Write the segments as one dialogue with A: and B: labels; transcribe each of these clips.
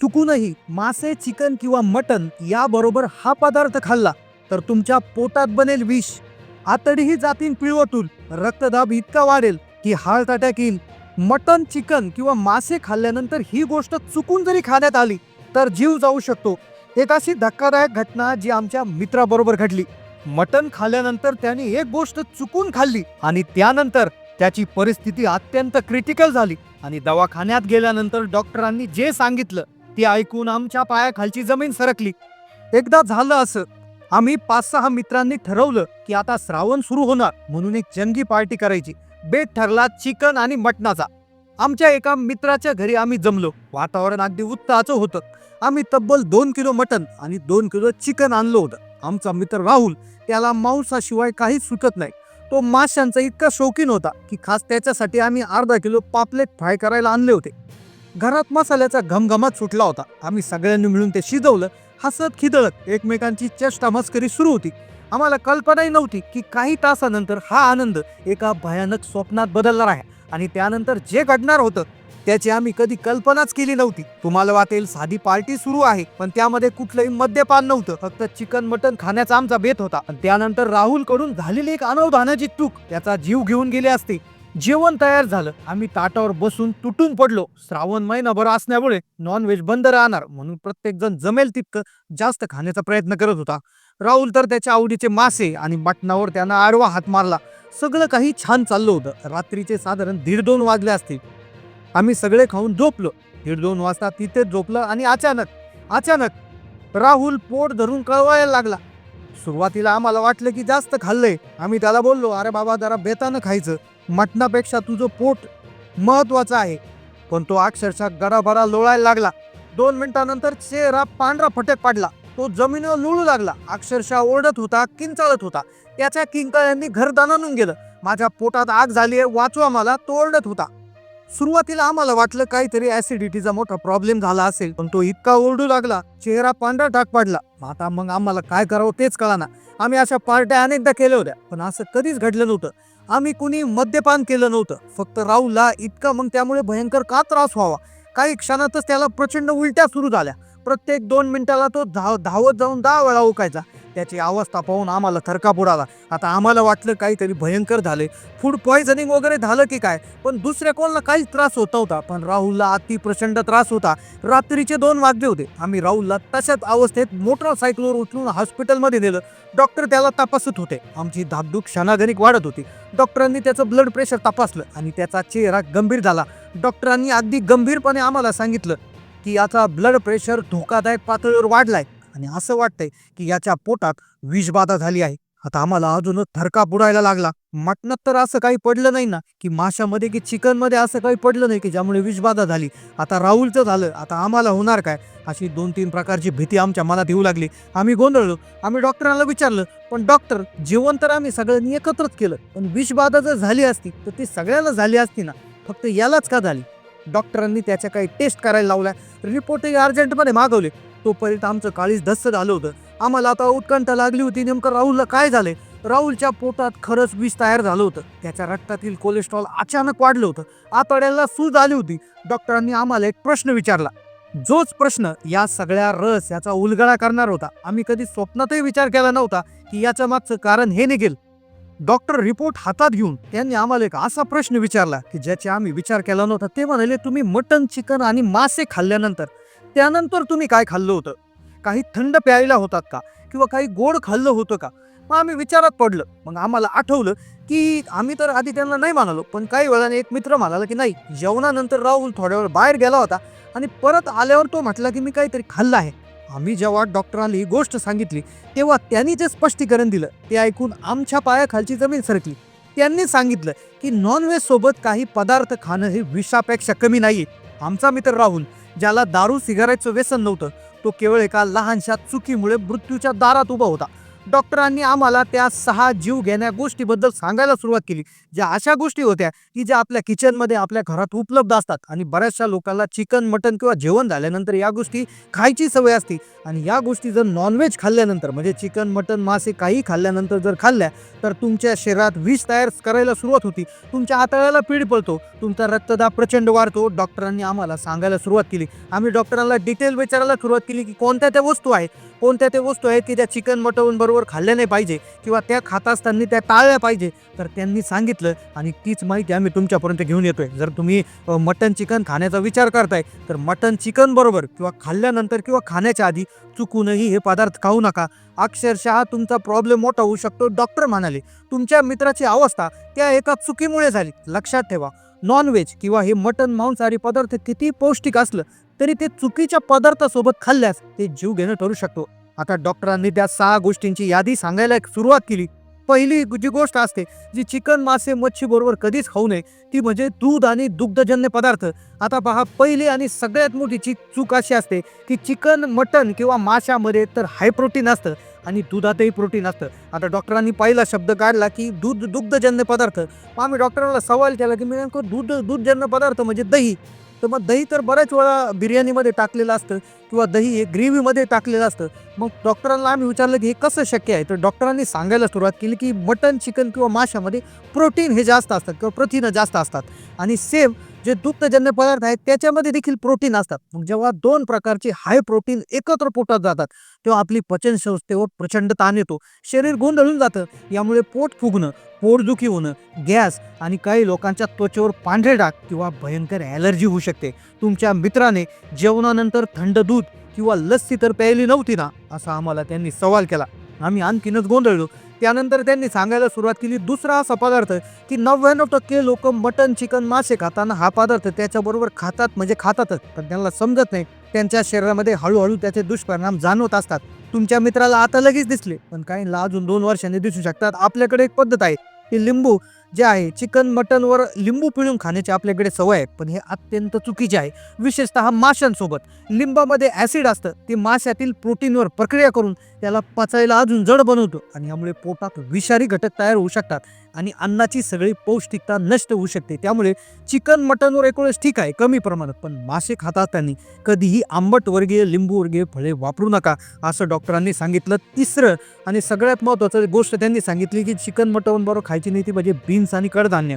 A: चुकूनही मासे चिकन किंवा मटन याबरोबर हा पदार्थ खाल्ला तर तुमच्या पोटात बनेल विष. आतडीही जातीन पिळवटून रक्तदाब इतका वाढेल की हार्ट अटॅक येईल. मटन चिकन किंवा मासे खाल्ल्यानंतर ही गोष्ट चुकून जरी खाण्यात आली तर जीव जाऊ शकतो. एक अशी धक्कादायक घटना जी आमच्या मित्राबरोबर घडली. मटन खाल्ल्यानंतर त्याने एक गोष्ट चुकून खाल्ली आणि त्यानंतर त्याची परिस्थिती अत्यंत क्रिटिकल झाली आणि दवाखान्यात गेल्यानंतर डॉक्टरांनी जे सांगितलं ती ऐकून आमच्या पायाखालची जमीन सरकली. एकदा झालं असं आम्ही पाच सहा मित्रांनी ठरवलं की आता श्रावण सुरू होणार म्हणून एक जंगी पार्टी करायची. बेट ठरला चिकन आणि मटणाचा. आमच्या एका मित्राच्या घरी आम्ही जमलो. वातावरण अगदी उत्साहाचं होतं. आम्ही तब्बल दोन किलो मटन आणि दोन किलो चिकन आणलं होतं. आमचा मित्र राहुल त्याला मांसाशिवाय काहीच सुटत नाही. तो माशांचा इतका शौकीन होता की खास त्याच्यासाठी आम्ही अर्धा किलो पापलेट फ्राय करायला आणले होते. घरात मसाल्याचा घमघमात सुटला होता. आम्ही सगळ्यांनी मिळून ते शिजवलं हसत खिदळत एकमेकांची चेष्टा मस्करी सुरू होती. आम्हाला कल्पनाही नव्हती की काही तासानंतर हा आनंद एका भयानक स्वप्नात बदलणार आहे आणि त्यानंतर जे घडणार होतं त्याची आम्ही कधी कल्पनाच केली नव्हती. तुम्हाला वाटेल साधी पार्टी सुरू आहे पण त्यामध्ये कुठलंही मद्यपान नव्हतं. फक्त चिकन मटन खाण्याचा आमचा बेत होता. आणि त्यानंतर राहुलकडून झालेली एक अनवधानाची चूक त्याचा जीव घेऊन गेले असते. जेवण तयार झालं. आम्ही ताटावर बसून तुटून पडलो. श्रावण महिनाभर असल्यामुळे नॉनव्हेज बंद राहणार म्हणून प्रत्येक जण जमेल तितकं जास्त खाण्याचा प्रयत्न करत होता. राहुल तर त्याच्या आवडीचे मासे आणि मटणावर त्यानं आडवा हात मारला. सगळं काही छान चाललं होतं. रात्रीचे साधारण दीड दोन वाजले असतील. आम्ही सगळे खाऊन झोपलो. दीड दोन वाजता तिथेच झोपलं आणि अचानक अचानक राहुल पोट धरून कळवायला लागला. सुरुवातीला आम्हाला वाटलं की जास्त खाल्लंय. आम्ही त्याला बोललो अरे बाबा जरा बेतानं खायचं. मटणापेक्षा तुझं पोट महत्वाचं आहे. पण तो अक्षरशः गराभरा लोळायला लागला. दोन मिनिटानंतर चेहरा पांढरा फटक पडला. तो जमिनीवर लुळू लागला. अक्षरशः ओरडत होता किंचाळत होता. त्याच्या किंकाळ्यांनी घर दानानून गेलं. माझ्या पोटात आग झाली आहे वाचवा मला तो ओरडत होता. सुरुवातीला आम्हाला वाटलं काहीतरी ऍसिडिटीचा मोठा प्रॉब्लेम झाला असेल पण तो इतका ओरडू लागला चेहरा पांढरा टाक पडला. आता मग आम्हाला काय करावं तेच कळाना. आम्ही अशा पार्ट्या अनेकदा केल्या होत्या पण असं कधीच घडलं नव्हतं. आम्ही कुणी मद्यपान केलं नव्हतं. फक्त राहुलला इतका मग त्यामुळे भयंकर का त्रास व्हावा? काही क्षणातच त्याला प्रचंड उलट्या सुरू झाल्या. प्रत्येक दोन मिनिटाला तो धाव धावत जाऊन दहा वेळा ओकायचा त्याची अवस्था पाहून आम्हाला थरकाप उडाला. आता आम्हाला वाटलं काहीतरी भयंकर झाले फूड पॉइझनिंग वगैरे झालं की काय? पण दुसऱ्या कोणाला काहीच त्रास होत नव्हता. पण राहुलला अति प्रचंड त्रास होता. रात्रीचे दोन वाजले होते. आम्ही राहुलला तशाच अवस्थेत मोटरसायकलवर उचलून हॉस्पिटलमध्ये नेलं. डॉक्टर त्याला तपासत होते. आमची धाकधूक क्षणाधनिक वाढत होती. डॉक्टरांनी त्याचं ब्लड प्रेशर तपासलं आणि त्याचा चेहरा गंभीर झाला. डॉक्टरांनी अगदी गंभीरपणे आम्हाला सांगितलं की याचा ब्लड प्रेशर धोकादायक पातळीवर वाढलाय. आणि असं वाटतंय की याच्या पोटात विषबाधा झाली आहे. आता आम्हाला अजूनच थरका बुडायला लागला. मटणात तर असं काही पडलं नाही ना की माशामध्ये की चिकनमध्ये असं काही पडलं नाही की ज्यामुळे विषबाधा झाली. आता राहुलचं झालं. आता आम्हाला होणार काय? अशी दोन तीन प्रकारची भीती आमच्या मनात येऊ लागली. आम्ही गोंधळलो. आम्ही डॉक्टरांना विचारलं. पण डॉक्टर जेवण तर आम्ही सगळ्यांनी एकत्रच केलं. पण विषबाधा जर झाली असती तर ती सगळ्याला झाली असती ना. फक्त यालाच का झाली? डॉक्टरांनी त्याच्या काही टेस्ट करायला लावल्या. रिपोर्टही अर्जंटमध्ये मागवले. तोपर्यंत आमचं काळीच धस्स झालं होतं. आम्हाला आता उत्कंठ लागली होती. नेमकं राहुलला काय झालंय? राहुलच्या पोटात खरंच विष तयार झालं होतं. त्याच्या रक्तातील कोलेस्ट्रॉल अचानक वाढलं होतं. आतड्याला सूज आली होती. डॉक्टरांनी आम्हाला एक प्रश्न विचारला. जोच प्रश्न या सगळ्या रस याचा उलगडा करणार होता. आम्ही कधी स्वप्नातही विचार केला नव्हता की याच्या मागचं कारण हे निघेल. डॉक्टर रिपोर्ट हातात घेऊन त्यांनी आम्हाला एक असा प्रश्न विचारला की ज्याचे आम्ही विचार केला नव्हता. ते म्हणाले तुम्ही मटन चिकन आणि मासे खाल्ल्यानंतर त्यानंतर तुम्ही काय खाल्लं होतं? काही थंड प्यायला होतात का? किंवा काही गोड खाल्लं होतं का? मग आम्ही विचारात पडलं. मग आम्हाला आठवलं की आम्ही तर आधी त्यांना नाही म्हणालो पण काही वेळाने एक मित्र म्हणाला की नाही जेवणानंतर राहुल थोड्या वेळ बाहेर गेला होता आणि परत आल्यावर तो म्हटला की मी काहीतरी खाल्लं आहे. आम्ही जेव्हा डॉक्टरांनी ही गोष्ट सांगितली तेव्हा त्यांनी जे स्पष्टीकरण दिलं ते ऐकून आमच्या पायाखालची जमीन सरकली. त्यांनी सांगितलं की नॉनव्हेज सोबत काही पदार्थ खाणं हे विषापेक्षा कमी नाही आमचा मित्र राहुल ज्याला दारू सिगारेटचं व्यसन नव्हतं तो केवळ एका लहानशा चुकीमुळे मृत्यूच्या दारात उभा होता. डॉक्टरांनी आम्हाला त्या सहा जीव घेण्या गोष्टीबद्दल सांगायला सुरुवात केली. ज्या अशा गोष्टी होत्या की ज्या आपल्या किचनमध्ये आपल्या घरात उपलब्ध असतात. आणि बऱ्याचशा लोकांना चिकन मटन किंवा जेवण झाल्यानंतर या गोष्टी खायची सवय असते. आणि या गोष्टी जर नॉनव्हेज खाल्ल्यानंतर म्हणजे चिकन मटन मासे काही खाल्ल्यानंतर जर खाल्ल्या तर तुमच्या शरीरात विष तयार करायला सुरुवात होती. तुमच्या आतळ्याला पीड पडतो. तुमचा रक्तदाब प्रचंड वाढतो. डॉक्टरांनी आम्हाला सांगायला सुरुवात केली. आम्ही डॉक्टरांना डिटेल विचारायला सुरुवात केली की कोणत्या त्या वस्तू आहेत? कोणत्या त्या वस्तू आहेत की त्या चिकन मटन बरोबर खाल्ल्या नाही पाहिजे किंवा त्या खात असताना त्या टाळल्या पाहिजे तर त्यांनी सांगितलं आणि तीच माहिती आम्ही तुमच्यापर्यंत घेऊन येतोय. जर तुम्ही मटन चिकन खाण्याचा विचार करताय तर मटन चिकन बरोबर किंवा खाल्ल्यानंतर किंवा खाण्याच्या आधी चुकूनही हे पदार्थ खाऊ नका. अक्षरशः तुमचा प्रॉब्लेम मोठा होऊ शकतो डॉक्टर म्हणाले. तुमच्या मित्राची अवस्था त्या एका चुकीमुळे झाली. लक्षात ठेवा नॉनव्हेज किंवा हे मटन मांसाहारी पदार्थ किती पौष्टिक असलं तरी ते चुकीच्या पदार्थासोबत खाल्ल्यास ते जीव घेणं ठरू शकतो. आता डॉक्टरांनी त्या सहा गोष्टींची यादी सांगायला एक सुरुवात केली. पहिली जी गोष्ट असते जी चिकन मासे मच्छी बरोबर कधीच खाऊ नये ती म्हणजे दूध आणि दुग्धजन्य पदार्थ. आता पहा पहिली आणि सगळ्यात मोठी ची चूक अशी असते की चिकन मटन किंवा माशामध्ये तर हाय प्रोटीन असतं आणि दुधातही प्रोटीन असतं. आता डॉक्टरांनी पहिला शब्द काढला की दूध दुग्धजन्य पदार्थ. मग आम्ही डॉक्टरांना सवाल केला की मी नेमकं दूध दूधजन्य पदार्थ म्हणजे दही. तर मग दही तर बऱ्याच वेळा बिर्याणीमध्ये टाकलेलं असतं किंवा दही हे ग्रेव्हीमध्ये टाकलेलं असतं. मग डॉक्टरांना आम्ही विचारलं की हे कसं शक्य आहे? तर डॉक्टरांनी सांगायला सुरुवात केली की मटन चिकन किंवा माशामध्ये प्रोटीन हे जास्त असतात किंवा प्रथिनं जास्त असतात. आणि सेम जे दुग्धजन्य पदार्थ आहेत त्याच्यामध्ये देखील प्रोटीन असतात. मग जेव्हा दोन प्रकारचे हाय प्रोटीन एकत्र पोटात जातात तेव्हा आपली पचनसंस्थेवर प्रचंड ताण येतो. शरीर गोंधळून जातं. यामुळे पोट फुगणं पोटदुखी होणं गॅस आणि काही लोकांच्या त्वचेवर पांढरे डाग किंवा भयंकर ॲलर्जी होऊ शकते. तुमच्या मित्राने जेवणानंतर थंड दूध किंवा लस्सी तर प्यायली नव्हती ना असा आम्हाला त्यांनी सवाल केला. आम्ही आणखीनच गोंधळलो. त्यानंतर त्यांनी सांगायला सुरुवात केली दुसरा असा पदार्थ की नव्याण्णव टक्के लोक मटन चिकन मासे खाताना हा पदार्थ त्याच्याबरोबर खातात म्हणजे खातातच. पण त्यांना समजत नाही. त्यांच्या शरीरामध्ये हळूहळू त्याचे दुष्परिणाम जाणवत असतात. तुमच्या मित्राला आता लगेच दिसले. पण काहींना अजून दोन वर्षांनी दिसू शकतात. आपल्याकडे एक पद्धत आहे. की लिंबू जे आहे चिकन मटनवर लिंबू पिळून खाण्याची आपल्याकडे सवय आहे. पण हे अत्यंत चुकीचे आहे. विशेषतः माशांसोबत. लिंबामध्ये ॲसिड असतं. ते माशातील प्रोटीनवर प्रक्रिया करून त्याला पचायला अजून जड बनवतो आणि यामुळे पोटात विषारी घटक तयार होऊ शकतात आणि अन्नाची सगळी पौष्टिकता नष्ट होऊ शकते. त्यामुळे चिकन मटनवर एकूणच ठीक आहे कमी प्रमाणात. पण मासे खात असताना कधीही आंबट वर्गीय लिंबू वर्गीय फळे वापरू नका असं डॉक्टरांनी सांगितलं तिसरं. आणि सगळ्यात महत्त्वाचं गोष्ट त्यांनी सांगितली की चिकन मटन बरोबर खायची नाही ती म्हणजे बीन्स आणि कडधान्य.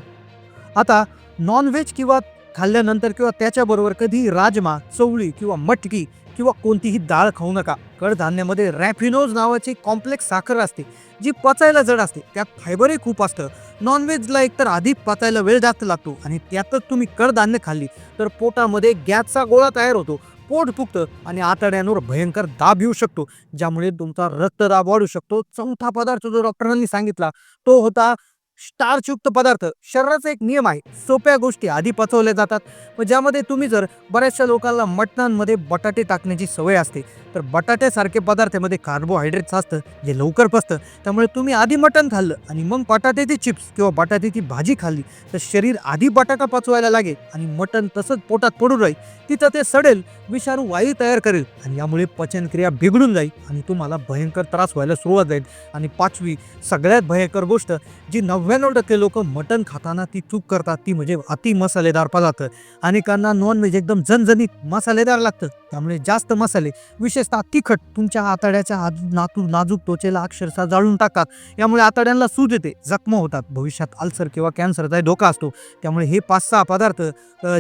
A: आता नॉनव्हेज किंवा खाल्ल्यानंतर किंवा त्याच्याबरोबर कधी राजमा चवळी किंवा मटकी किंवा कोणतीही डाळ खाऊ नका. कडधान्यामध्ये रॅफिनोज नावाची कॉम्प्लेक्स साखर असते जी पचायला जड असते. त्यात फायबरही खूप असतं. नॉनव्हेजला एकतर आधी पचायला वेळ जास्त लागतो आणि त्यातच तुम्ही कडधान्य खाल्ली तर पोटामध्ये गॅसचा गोळा तयार होतो. पोट फुगतं आणि आतड्यांवर भयंकर दाब येऊ शकतो ज्यामुळे तुमचा रक्तदाब वाढू शकतो. चौथा पदार्थ जो डॉक्टरांनी सांगितला तो होता स्टार्चयुक्त पदार्थ. शरीराचा एक नियम आहे. सोप्या गोष्टी आधी पचवल्या जातात. व ज्यामध्ये तुम्ही जर बऱ्याचशा लोकांना मटणांमध्ये बटाटे टाकण्याची सवय असते तर बटाट्यासारखे पदार्थामध्ये कार्बोहायड्रेट्स असतं जे लवकर पचतं. त्यामुळे तुम्ही आधी मटण खाल्लं आणि मग बटाट्याची चिप्स किंवा बटाट्याची भाजी खाल्ली तर शरीर आधी बटाटा पचवायला लागेल आणि मटण तसंच पोटात पडून राहील तिथं ते सडेल विषाणू वायू तयार करेल आणि यामुळे पचनक्रिया बिघडून जाईल आणि तुम्हाला भयंकर त्रास व्हायला सुरुवात जाईल. आणि पाचवी सगळ्यात भयंकर गोष्ट जी नव नव्याण्णव टक्के लोक मटण खाताना ती चूक करतात. ती म्हणजे अति मसालेदार पदार्थ. अनेकांना नॉनव्हेज एकदम झणझणीत मसालेदार लागतं. त्यामुळे जास्त मसाले विशेषतः तिखट तुमच्या आतड्याच्या आजू नातू नाजूक त्वचेला अक्षरशः जाळून टाकतात. यामुळे आतड्यांना सूज येते जखमा होतात. भविष्यात अल्सर किंवा कॅन्सरचा धोका असतो. त्यामुळे हे पाच सहा पदार्थ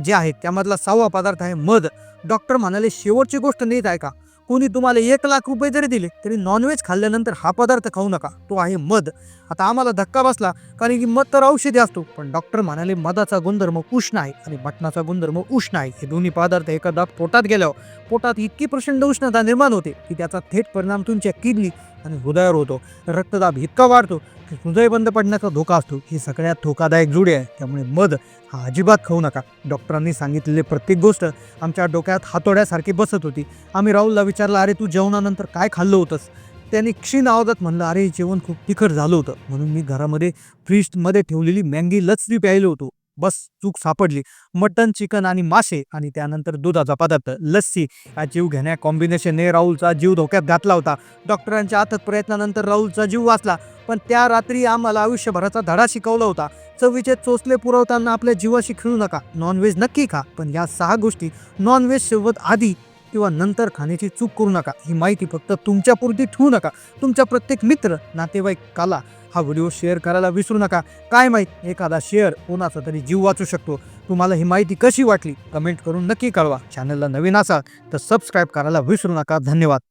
A: जे आहेत त्यामधला सहावा पदार्थ आहे मध. डॉक्टर म्हणाले शेवटची गोष्ट नीट आहे का कोणी तुम्हाला एक लाख रुपये जरी दिले तरी नॉनव्हेज खाल्ल्यानंतर हा पदार्थ खाऊ नका. तो आहे मध. आता आम्हाला धक्का बसला कारण की मध तर औषधी असतो पण डॉक्टर म्हणाले मधाचा गुणधर्म उष्ण आहे आणि मटणाचा गुणधर्म उष्ण आहे. हे दोन्ही पदार्थ एखादा पोटात गेल्यावर पोटात इतकी प्रचंड उष्णता निर्माण होते की त्याचा थेट परिणाम तुमच्या किडनी आणि हृदयावर होतो. रक्तदाब इतका वाढतो की हृदय बंद पडण्याचा धोका असतो. ही सगळ्यात धोकादायक जुडी आहे. त्यामुळे मध हा अजिबात खाऊ नका. डॉक्टरांनी सांगितलेली प्रत्येक गोष्ट आमच्या डोक्यात हातोड्यासारखी बसत होती. आम्ही राहुलला विचारलं अरे तू जेवणानंतर काय खाल्लं होतंस? त्याने क्षीण आवाजात म्हणलं अरे जेवण खूप तिखट झालं होतं. म्हणून मी घरामध्ये फ्रीजमध्ये ठेवलेली मँगी लचरी प्यायलो होतो. बस चूक सापडली. मटन चिकन आणि मासे आणि त्यानंतर दुधाचा पदार्थ. लस्सी हा जीव घेण्या कॉम्बिनेशनने राहुलचा जीव धोक्यात घातला होता. डॉक्टरांच्या अथक प्रयत्नानंतर राहुलचा जीव वाचला पण त्या रात्री आम्हाला आयुष्यभराचा धडा शिकवला होता. चवीचे चोचले पुरवताना आपल्या जीवाशी खेळू नका. नॉनव्हेज नक्की खा पण या सहा गोष्टी नॉनव्हेज सोबत आधी किंवा नंतर खाण्याची चूक करू नका. ही माहिती फक्त तुमच्यापुरती ठेवू नका. तुमच्या प्रत्येक मित्र नातेवाईकाला हा व्हिडिओ शेअर करायला विसरू नका. काय माहीत एखादा शेअर कोणाचा तरी जीव वाचू शकतो. तुम्हाला ही माहिती कशी वाटली कमेंट करून नक्की कळवा. चॅनलला नवीन असाल तर सबस्क्राईब करायला विसरू नका. धन्यवाद.